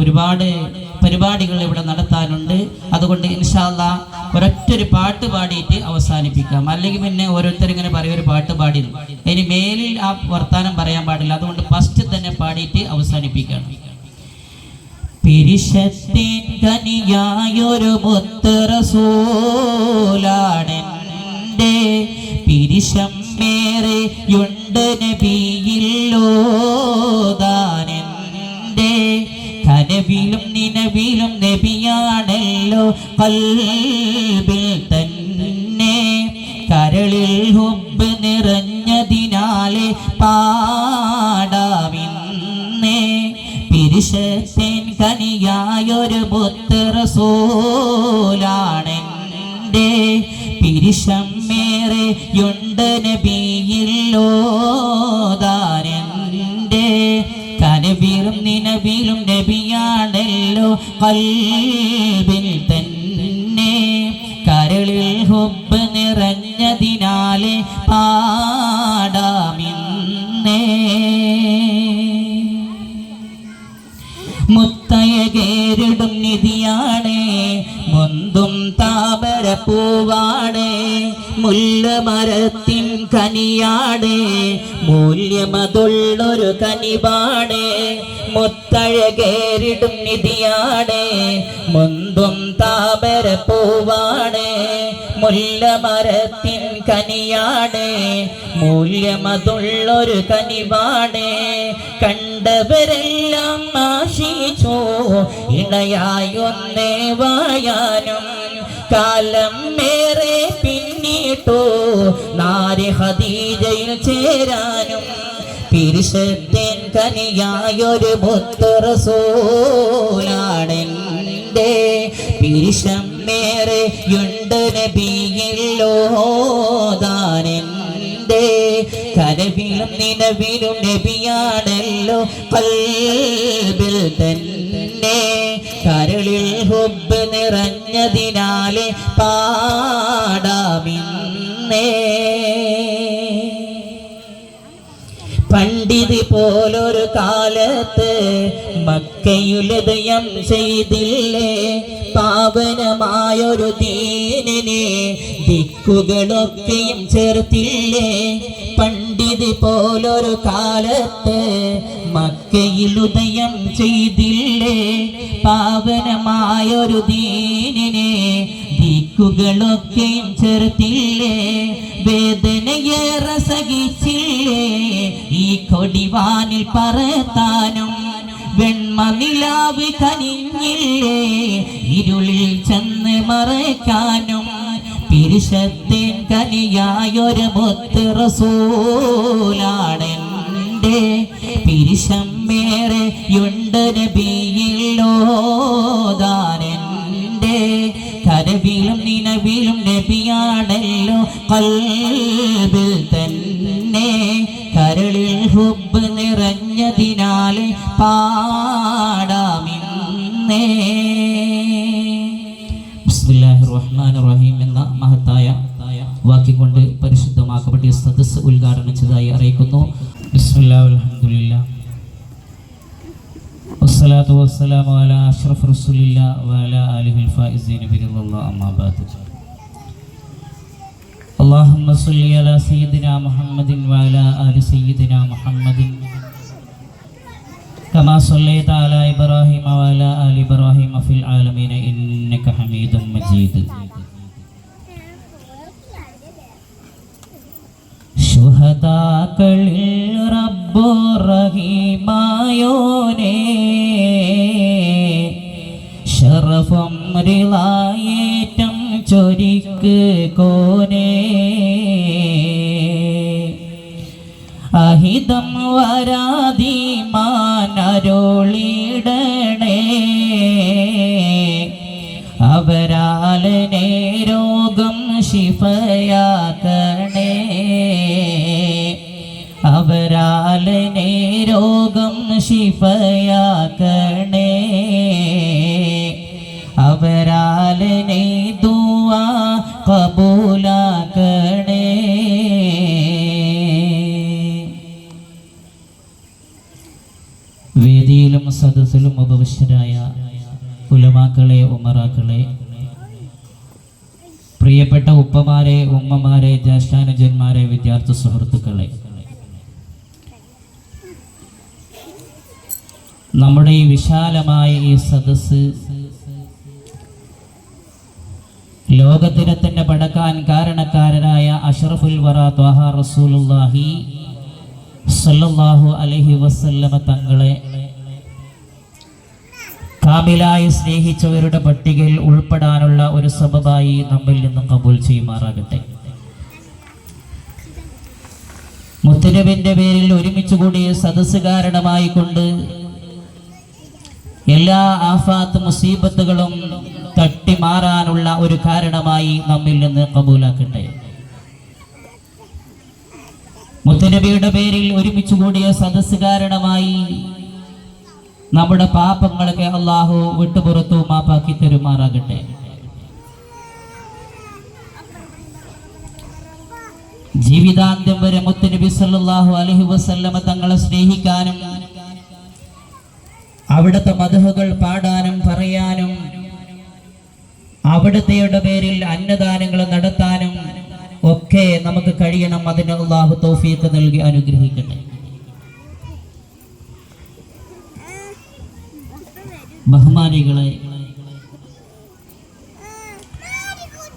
ഒരുപാട് പരിപാടികൾ ഇവിടെ നടത്താനുണ്ട്. അതുകൊണ്ട് ഇൻഷാല്ല ഒരൊറ്റൊരു പാട്ട് പാടിയിട്ട് അവസാനിപ്പിക്കാം. അല്ലെങ്കിൽ പിന്നെ ഓരോരുത്തർ ഇങ്ങനെ പറയും ഒരു പാട്ട് പാടി ഇനി മേലിൽ ആ വർത്താനം പറയാൻ പാടില്ല. അതുകൊണ്ട് ഫസ്റ്റ് തന്നെ പാടിയിട്ട് അവസാനിപ്പിക്കണം. പിരിശത്തിൻ കനിയായൊരു മുത്തറസൂലാണെന്റെ പിരിശം മേറെയുണ്ട് നബിയില്ലോതാനെന്റെ കനവിലും നിലവിലും നബിയാണല്ലോ. കൽബിൽ തന്നെ കരളിൽ ഹുബ് നിറഞ്ഞതിനാലെ പാടാവിന്നേ. പിരിശത്തേൻ കനിയായൊരു പുത്രസൂലാണെന്റെ പിരിശം മേറെയുണ്ട് നബിയില്ലോതാനെന്റെ കനവിലും നിനബീലും നബിയാണല്ലോ കൽബിൽ തന്നെ. കരളിൽ ഹുബ് നിറഞ്ഞതിനാലെ പാടാമിന്നേ. മുത്തയകേരിടും നിധിയാണ് മുന്തും താമര പൂവാണ് മുല്ലമരത്തിൻ കനിയാണ് മൂല്യമതുള്ളൊരു കനിവാണ് മുത്തഴകേരിടും നിധിയാണ് മുന്തും താപര പൂവാണ് മുല്ലമരത്തിൻ കനിയാണ് മൂല്യമതുള്ളൊരു കനിവാണ് കണ്ടവരെല്ലാം ആശിച്ചു ഇണയായൊന്നേ വായാനും കാലം മേറെ പിന്നിട്ടു നാരി ഹദീജയിൽ ചേരാനും പിരിശത്തേൻ കനിയായൊരു മുത്തറസൂലാണെന്റെ പിരിശം മേറെയുണ്ട് നബിയില്ലോതാനെന്റെ കരവിലും നിലവിലും നബിയാണല്ലോ പൽബിൽ തന്നെ കരളിൽ ഹുബ് നിറഞ്ഞതിനാലെ പാടാമിന്നേ. പണ്ഡിത് പോലൊരു കാലത്ത് മക്കയുലതയം ചെയ്തില്ലേ. പാവനമായൊരു ദീനിനെ ദിക്കുകളൊക്കെയും ചേർത്തില്ലേ. പണ്ഡിത് പോലൊരു കാലത്ത് മക്കയിൽ ഉദയം ചെയ്തില്ലേ? പാവനമായൊരു ദീനിനെ ദിക്കുകളൊക്കെയും ചേർത്തില്ലേ വേദനയേറെ സഹിച്ചില്ലേ? ഈ കൊടിവാനിൽ പറത്താനും വെണ്മ നിലാവ് കനിഞ്ഞില്ലേ? ഇരുളിൽ ചെന്ന് മറയ്ക്കാനും പിരിശത്തേൻ കനിയായൊരു മുത്ത് റസൂലാണെന്റെ പിരിശം മേറെയുണ്ട് നബിയില്ലോതാനെന്റെ കരവിലും നിലവിലും നബിയാണല്ലോ കൽബിൽ തന്നെ കരളിൽ ഹുബ് നിറഞ്ഞതിനാൽ പാടാമിന്നേ. റഹ്മാനിർ റഹീം എന്ന മഹത്തായ വാക്യം കൊണ്ട് പരിശുദ്ധമാക്കപ്പെട്ട സദസ്സ് ഉദ്ഘാടനം ചെയ്തതായി അറിയിക്കുന്നു. ബിസ്മില്ലാ അൽഹംദുലില്ലാ വസ്സലാത്തു വസ്സലാമു അലാ അഷ്റഫ് റസൂലില്ലാ വഅലാ ആലിഹിൽ ഫായിസീന ബിറല്ലാഹ് അമ്മാ ബഅദ് اللهم صل على سيدنا محمد وعلى آل سيدنا محمد كما صليت على إبراهيم وعلى آل إبراهيم في العالمين إنك حميد مجيد ശുഹദാക്കളിൽ റബ്ബു റഹീമായോനേ ഷറഫം റിളായേറ്റം ചൊരിക്ക് കോനെ. അഹിതം വരാതി മാനരുളിടണേ അവരാലനെ രോഗം ശിഫയാക്കണേ. അവരാലനെ ദുവാ കബൂലാക്കണേ. വേദിയിലും സദസ്സിലും ഉപവിശ്വരായ ഉലമാക്കളെ ഉമറാക്കളെ പ്രിയപ്പെട്ട ഉപ്പമാരെ ഉമ്മമാരെ ജ്യേഷ്ഠാനുജന്മാരെ വിദ്യാർത്ഥി സുഹൃത്തുക്കളെ നമ്മുടെ ഈ വിശാലമായ ഈ സദസ്സ് ലോകത്തിനെ തന്നെ പടക്കാൻ കാരണക്കാരനായ അഷറഫുൽ വറ ത്വഹ റസൂലുള്ളാഹി സല്ലല്ലാഹു അലൈഹി വസല്ലമ തങ്ങളെ കാമിലായി സ്നേഹിച്ചവരുടെ പട്ടികയിൽ ഉൾപ്പെടാനുള്ള ഒരു സബബായി നമ്മിൽ നിന്നും കബൂൽ ചെയ്യുമാറാകട്ടെ. മുത്തനബിന്റെ പേരിൽ ഒരുമിച്ച് കൂടിയ സദസ്സ് കാരണമായി കൊണ്ട് എല്ലാ ആഫാത്ത് മുസീബത്തുകളും തട്ടി മാറാനുള്ള ഒരു കാരണമായി നമ്മിൽ നിന്ന് കബൂലാക്കട്ടെ. മുത്തനബിയുടെ പേരിൽ ഒരുമിച്ച് കൂടിയ സദസ് കാരണമായി നമ്മുടെ പാപങ്ങളൊക്കെ അള്ളാഹു വിട്ടുപുറത്തു മാപ്പാക്കി തരുമാറാകട്ടെ. ജീവിതാന്ത്യം വരെ മുത്തനബി സല്ലാഹു അലഹി വസല്ലമ തങ്ങളെ സ്നേഹിക്കാനും അവിടുത്തെ മധുഹകൾ പാടാനും പറയാനും അവിടുത്തെയുടെ പേരിൽ അന്നദാനങ്ങൾ നടത്താനും ഒക്കെ നമുക്ക് കഴിയണം. അതിന് അള്ളാഹു തൗഫീഖ് നൽകി അനുഗ്രഹിക്കട്ടെ. ബഹുമാനികളെ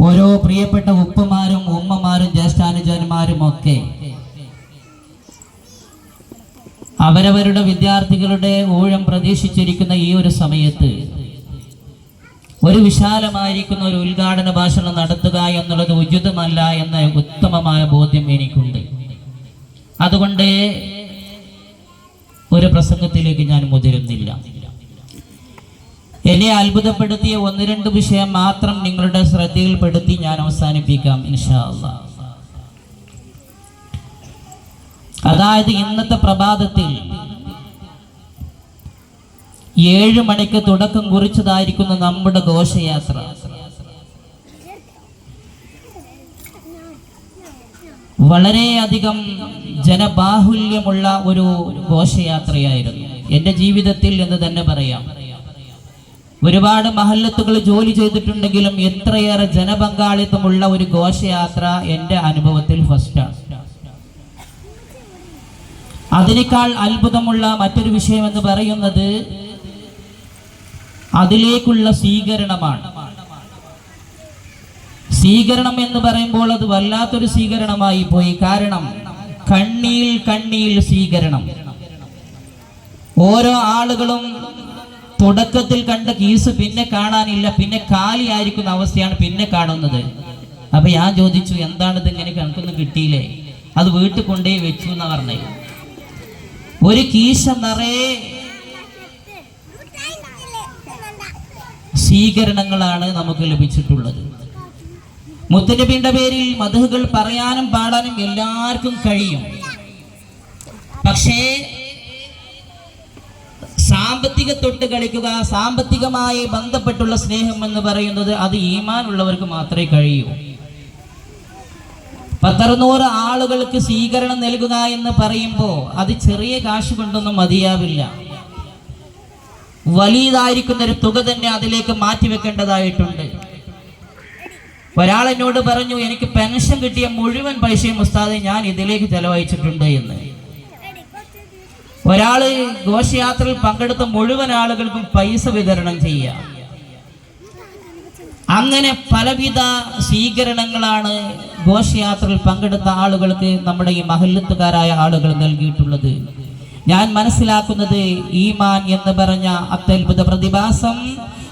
ഓരോ പ്രിയപ്പെട്ട ഉപ്പമാരും ഉമ്മമാരും ജ്യേഷ്ഠാനുജന്മാരും ഒക്കെ അവരവരുടെ വിദ്യാർത്ഥികളുടെ ഊഴം പ്രതീക്ഷിച്ചിരിക്കുന്ന ഈ ഒരു സമയത്ത് ഒരു വിശാലമായിരിക്കുന്ന ഒരു ഉദ്ഘാടന ഭാഷണം നടത്തുക എന്നുള്ളത് ഉചിതമല്ല എന്ന ഉത്തമമായ ബോധ്യം എനിക്കുണ്ട്. അതുകൊണ്ട് ഒരു പ്രസംഗത്തിലേക്ക് ഞാൻ മുതിരുന്നില്ല. എന്നെ അത്ഭുതപ്പെടുത്തിയ ഒന്ന് രണ്ട് വിഷയം മാത്രം നിങ്ങളുടെ ശ്രദ്ധയിൽപ്പെടുത്തി ഞാൻ അവസാനിപ്പിക്കാം ഇൻഷാ അള്ളാഹ് അതായത് ഇന്നത്തെ പ്രഭാതത്തിൽ ഏഴ് മണിക്ക് തുടക്കം കുറിച്ചതായിരിക്കുന്ന നമ്മുടെ ഘോഷയാത്ര. വളരെയധികം ജനബാഹുല്യമുള്ള ഒരു ഘോഷയാത്രയായിരുന്നു. എന്റെ ജീവിതത്തിൽ എന്ന് തന്നെ പറയാം. ഒരുപാട് മഹല്ലത്തുകൾ ജോലി ചെയ്തിട്ടുണ്ടെങ്കിലും എത്രയേറെ ജനപങ്കാളിത്തമുള്ള ഒരു ഘോഷയാത്ര എന്റെ അനുഭവത്തിൽ ഫസ്റ്റാണ് അതിനേക്കാൾ അത്ഭുതമുള്ള മറ്റൊരു വിഷയം എന്ന് പറയുന്നത് അതിലേക്കുള്ള സ്വീകരണമാണ്. സ്വീകരണം എന്ന് പറയുമ്പോൾ അത് വല്ലാത്തൊരു സ്വീകരണമായി പോയി. കാരണം കണ്ണിയിൽ കണ്ണിയിൽ സ്വീകരണം. ഓരോ ആളുകളും തുടക്കത്തിൽ കണ്ട കീസ് പിന്നെ കാണാനില്ല പിന്നെ കാലിയായിരിക്കുന്ന അവസ്ഥയാണ് പിന്നെ കാണുന്നത്. അപ്പൊ ഞാൻ ചോദിച്ചു എന്താണിത് ഇങ്ങനെ കണക്കൊന്നും കിട്ടിയില്ലേ? അത് വീട്ടിൽ കൊണ്ടേ വെച്ചു എന്നാ പറഞ്ഞേ ഒരു കീശ നിറയെ സ്വീകരണങ്ങളാണ് നമുക്ക് ലഭിച്ചിട്ടുള്ളത്. മുത്തനബിന്റെ പേരിൽ മധുകൾ പറയാനും പാടാനും എല്ലാവർക്കും കഴിയും. പക്ഷേ സാമ്പത്തിക തൊട്ട് കളിക്കുക സാമ്പത്തികമായി ബന്ധപ്പെട്ടുള്ള സ്നേഹം എന്ന് പറയുന്നത് അത് ഈമാൻ ഉള്ളവർക്ക് മാത്രമേ കഴിയൂ. പത്തറുന്നൂറ് ആളുകൾക്ക് സ്വീകരണം നൽകുക എന്ന് പറയുമ്പോൾ അത് ചെറിയ കാശ് കൊണ്ടൊന്നും മതിയാവില്ല. വലിയതായിരിക്കുന്ന ഒരു തുക തന്നെ അതിലേക്ക് മാറ്റിവെക്കേണ്ടതായിട്ടുണ്ട്. ഒരാൾ എന്നോട് പറഞ്ഞു എനിക്ക് പെൻഷൻ കിട്ടിയ മുഴുവൻ പൈസയും ഉസ്താദെ ഞാൻ ഇതിലേക്ക് ചെലവഴിച്ചിട്ടുണ്ട് എന്ന്. ഒരാൾ ഘോഷയാത്രയിൽ പങ്കെടുത്ത മുഴുവൻ ആളുകൾക്കും പൈസ വിതരണം ചെയ്യാം. അങ്ങനെ പലവിധ സ്വീകരണങ്ങളാണ് ഘോഷയാത്രയിൽ പങ്കെടുത്ത ആളുകൾക്ക് നമ്മുടെ ഈ മഹല്ലത്തുകാരായ ആളുകൾ നൽകിയിട്ടുള്ളത്. ഞാൻ മനസ്സിലാക്കുന്നത് ഈമാൻ എന്ന് പറഞ്ഞ അത്യത്ഭുത പ്രതിഭാസം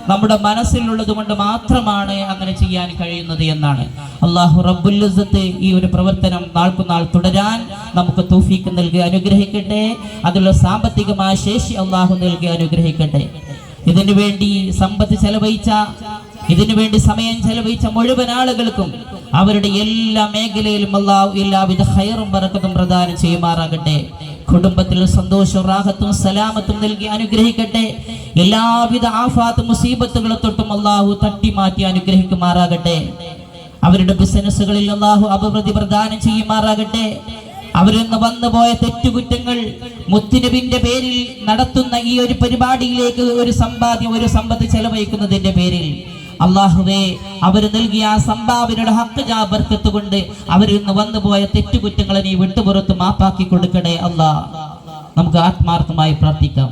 നമ്മുടെ മനസ്സിലുള്ളത് കൊണ്ട് മാത്രമാണ് അങ്ങനെ ചെയ്യാൻ കഴിയുന്നത് എന്നാണ്. അള്ളാഹു റബ്ബുല്ലത്ത് ഈ ഒരു പ്രവർത്തനം നാൾക്കുനാൾ തുടരാൻ നമുക്ക് തൂഫീക്ക് നൽകി അനുഗ്രഹിക്കട്ടെ. അതിലുള്ള സാമ്പത്തികമായ ശേഷി അള്ളാഹു നൽകി അനുഗ്രഹിക്കട്ടെ. ഇതിനു വേണ്ടി സമ്പത്ത് ചെലവഴിച്ച ഇതിനു വേണ്ടി സമയം ചെലവഴിച്ച മുഴുവൻ ആളുകൾക്കും അവരുടെ എല്ലാ മേഖലയിലും അള്ളാഹു എല്ലാവിധ ഹയറും പറക്കത്തും പ്രദാനം ചെയ്യുമാറാകട്ടെ. കുടുംബത്തിൽ സന്തോഷവും റാഹത്തും സലാമത്തും നൽകി അനുഗ്രഹിക്കട്ടെ. എല്ലാവിധ ആഫാത്തും മുസീബത്തുകളെ തൊട്ടും അള്ളാഹു തട്ടി മാറ്റി അനുഗ്രഹിക്കുമാറാകട്ടെ. അവരുടെ ബിസിനസ്സുകളിൽ അള്ളാഹു അഭിവൃദ്ധി പ്രദാനം ചെയ്യുമാറാകട്ടെ. അവരിൽ നിന്ന് വന്നുപോയ തെറ്റുകുറ്റങ്ങൾ മുത്തുനബിന്റെ പേരിൽ നടത്തുന്ന ഈ ഒരു പരിപാടിയിലേക്ക് ഒരു സമ്പാദ്യം ഒരു സമ്പത്ത് ചെലവഴിക്കുന്നതിന്റെ പേരിൽ അള്ളാഹുവേ അവർ നൽകിയ ആ സംഭാവനയുടെ ഹക്ക് ജാബർക്കത്ത് കൊണ്ട് അവരിൽ നിന്ന് വന്നുപോയ തെറ്റുകുറ്റങ്ങളെ നീ വിട്ടുപുറത്ത് മാപ്പാക്കി കൊടുക്കണേ അല്ലാ നമുക്ക് ആത്മാർത്ഥമായി പ്രാർത്ഥിക്കാം.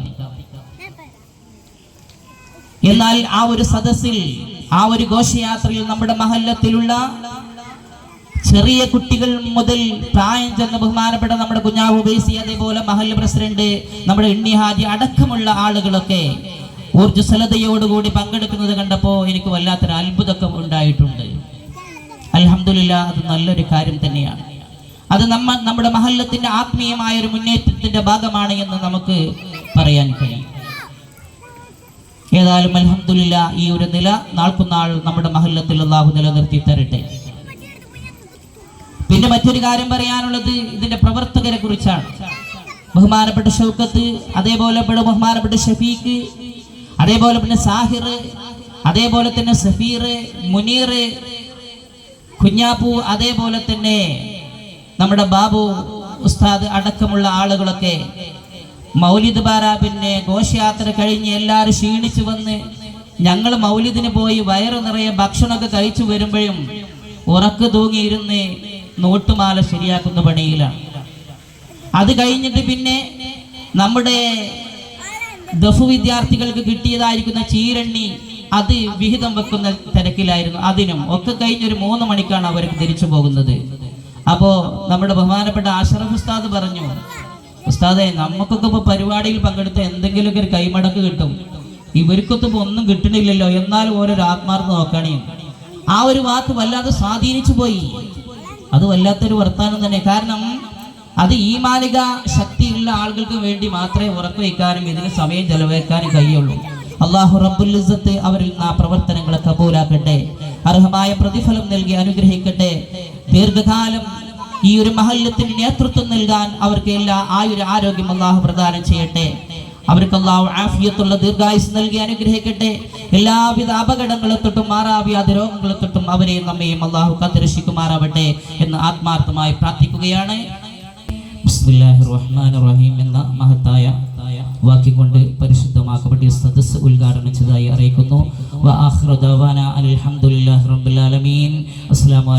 എന്നാൽ ആ ഒരു സദസ്സിൽ ആ ഒരു ഘോഷയാത്രയിൽ നമ്മുടെ മഹല്ലത്തിലുള്ള ചെറിയ കുട്ടികൾ മുതൽ പ്രായം ചെന്ന ബഹുമാനപ്പെട്ട നമ്മുടെ കുഞ്ഞാവ് ബേസി അതേപോലെ മഹല്ല പ്രസിഡന്റ് നമ്മുടെ എണ്ണിഹാജി അടക്കമുള്ള ആളുകളൊക്കെ ഊർജസ്വലതയോടുകൂടി പങ്കെടുക്കുന്നത് കണ്ടപ്പോൾ എനിക്ക് വല്ലാത്തൊരു അത്ഭുതമൊക്കെ ഉണ്ടായിട്ടുണ്ട്. അലഹമില്ല അത് നല്ലൊരു കാര്യം തന്നെയാണ്. അത് നമ്മ നമ്മുടെ മഹല്ലത്തിന്റെ ആത്മീയമായ ഒരു മുന്നേറ്റത്തിന്റെ ഭാഗമാണ് എന്ന് നമുക്ക് പറയാൻ കഴിയും. ഏതായാലും അലഹമില്ല ഈ ഒരു നില നാൾക്കുനാൾ നമ്മുടെ മഹല്ലത്തിൽ അള്ളാഹു നിലനിർത്തി തരട്ടെ. പിന്നെ മറ്റൊരു കാര്യം പറയാനുള്ളത് ഇതിന്റെ പ്രവർത്തകരെ കുറിച്ചാണ്. ബഹുമാനപ്പെട്ട ഷൗക്കത്ത് അതേപോലെ ബഹുമാനപ്പെട്ട ഷഫീഖ് അതേപോലെ പിന്നെ സാഹിർ അതേപോലെ തന്നെ സഫീർ മുനീർ കുഞ്ഞാപ്പു അതേപോലെ തന്നെ നമ്മുടെ ബാബു ഉസ്താദ് അടക്കമുള്ള ആളുകളൊക്കെ മൗലിദ് ബാര പിന്നെ ഘോഷയാത്ര കഴിഞ്ഞ് എല്ലാവരും ക്ഷീണിച്ചു വന്ന് ഞങ്ങൾ മൗലിദിന് പോയി വയറ് നിറയെ ഭക്ഷണമൊക്കെ കഴിച്ചു വരുമ്പോഴും ഉറക്ക് തൂങ്ങിയിരുന്ന് നോട്ടുമാല ശരിയാക്കുന്ന പണിയിലാണ്. അത് കഴിഞ്ഞിട്ട് പിന്നെ നമ്മുടെ ദഫു വിദ്യാർത്ഥികൾക്ക് കിട്ടിയതായിരിക്കുന്ന ചീരണ്ണി അത് വിഹിതം വെക്കുന്ന തിരക്കിലായിരുന്നു. അതിനും ഒക്കെ കഴിഞ്ഞൊരു മൂന്ന് മണിക്കാണ് അവർക്ക് തിരിച്ചു പോകുന്നത്. അപ്പോ നമ്മുടെ ബഹുമാനപ്പെട്ട അഷറഫ് ഉസ്താദ് പറഞ്ഞു ഉസ്താദെ നമുക്കൊക്കെ ഇപ്പൊ പരിപാടിയിൽ പങ്കെടുത്ത എന്തെങ്കിലുമൊക്കെ ഒരു കൈമടക്ക് കിട്ടും. ഇവർക്കൊന്നും ഒന്നും കിട്ടണില്ലല്ലോ. എന്നാലും ഓരോരു ആത്മാർത്ഥം നോക്കണേ. ആ ഒരു വാക്ക് വല്ലാതെ സ്വാധീനിച്ചു പോയി. അത് വല്ലാത്തൊരു വർത്താനം തന്നെ. കാരണം അത് ഈ മാലിക ശക്തിയുള്ള ആളുകൾക്ക് വേണ്ടി മാത്രമേ ഉറക്കുവയ്ക്കാനും ഇതിന് സമയം ചെലവഴിക്കാനും കഴിയുള്ളൂ. അള്ളാഹു റബ്ബുൽ ഇസ്സത്ത് അവരിൽ ആ പ്രവർത്തനങ്ങളെ കബൂലാക്കട്ടെ. അർഹമായ പ്രതിഫലം നൽകി അനുഗ്രഹിക്കട്ടെ. ദീർഘകാലം ഈ ഒരു മഹല്ലത്തിന് നേതൃത്വം നൽകാൻ അവർക്ക് എല്ലാ ആ ഒരു ആരോഗ്യം അള്ളാഹു പ്രദാനം ചെയ്യട്ടെ. അവർക്ക് അള്ളാഹു ആഫിയത്തുള്ള ദീർഘായുസ് നൽകി അനുഗ്രഹിക്കട്ടെ. എല്ലാവിധ അപകടങ്ങളെ തൊട്ടും മാറാവ്യാധ രോഗങ്ങളെ തൊട്ടും അവരെയും നമ്മയും അള്ളാഹു കത്തിരക്ഷിക്കുമാറാവട്ടെ എന്ന് ആത്മാർത്ഥമായി പ്രാർത്ഥിക്കുകയാണ്. ബിസ്മില്ലാഹിർ റഹ്മാനിർ റഹീം എന്ന മഹത്തായ വാക്കിക്കൊണ്ട് കൊണ്ട് പരിശുദ്ധമാക്കപ്പെട്ട സദസ് ഉദ്ഘാടനം ചെയ്തതായി അറിയിക്കുന്നു. വ ആഖിറു ദഅവാന അൽഹംദുലില്ലാഹി റബ്ബിൽ ആലമീൻ. അസ്സലാമു